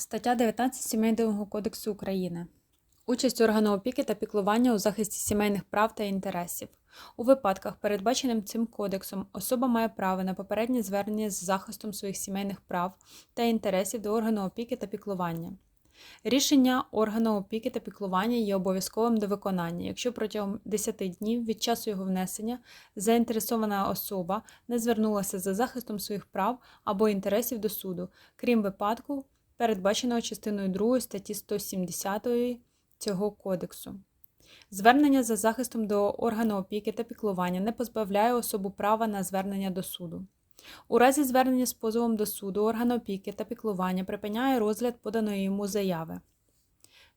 Стаття 19 Сімейного кодексу України. Участь органу опіки та піклування у захисті сімейних прав та інтересів. У випадках, передбаченим цим кодексом, особа має право на попереднє звернення з захистом своїх сімейних прав та інтересів до органу опіки та піклування. Рішення органу опіки та піклування є обов'язковим до виконання, якщо протягом 10 днів від часу його внесення заінтересована особа не звернулася за захистом своїх прав або інтересів до суду, крім випадку, передбаченого частиною 2 статті 170 цього кодексу. Звернення за захистом до органу опіки та піклування не позбавляє особу права на звернення до суду. У разі звернення з позовом до суду орган опіки та піклування припиняє розгляд поданої йому заяви.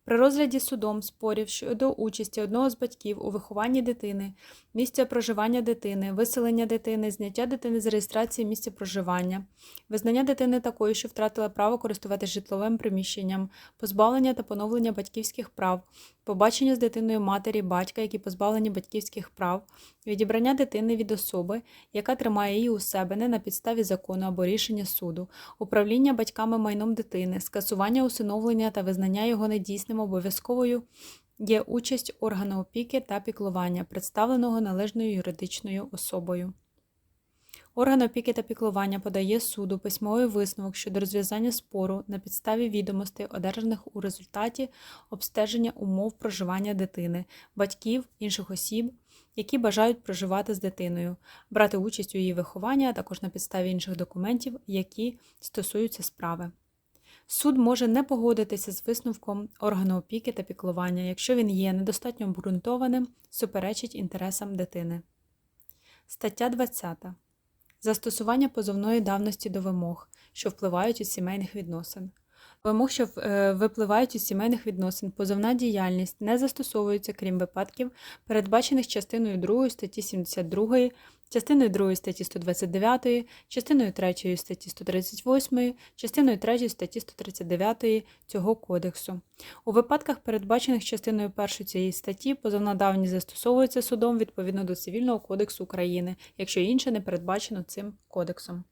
При розгляді судом спорів щодо участі одного з батьків у вихованні дитини, місця проживання дитини, виселення дитини, зняття дитини з реєстрації місця проживання, визнання дитини такою, що втратила право користуватися житловим приміщенням, позбавлення та поновлення батьківських прав, побачення з дитиною матері, батька, які позбавлені батьківських прав, відібрання дитини від особи, яка тримає її у себе не на підставі закону або рішення суду, управління батьками майном дитини, скасування усиновлення та визнання його недійсним обов'язковою є участь органу опіки та піклування, представленого належною юридичною особою. Орган опіки та піклування подає суду письмовий висновок щодо розв'язання спору на підставі відомостей, одержаних у результаті обстеження умов проживання дитини, батьків, інших осіб, які бажають проживати з дитиною, брати участь у її вихованні, а також на підставі інших документів, які стосуються справи. Суд може не погодитися з висновком органу опіки та піклування, якщо він є недостатньо обґрунтованим, суперечить інтересам дитини. Стаття 20. Застосування позовної давності до вимог, що впливають у сімейних відносин. Вимог, що е, випливають із сімейних відносин, позовна діяльність не застосовується, крім випадків, передбачених частиною 2 статті 72, частиною 2 статті 129, частиною 3 статті 138, частиною 3 статті 139 цього кодексу. У випадках, передбачених частиною 1 цієї статті, позовна давність застосовується судом відповідно до Цивільного кодексу України, якщо інше не передбачено цим кодексом.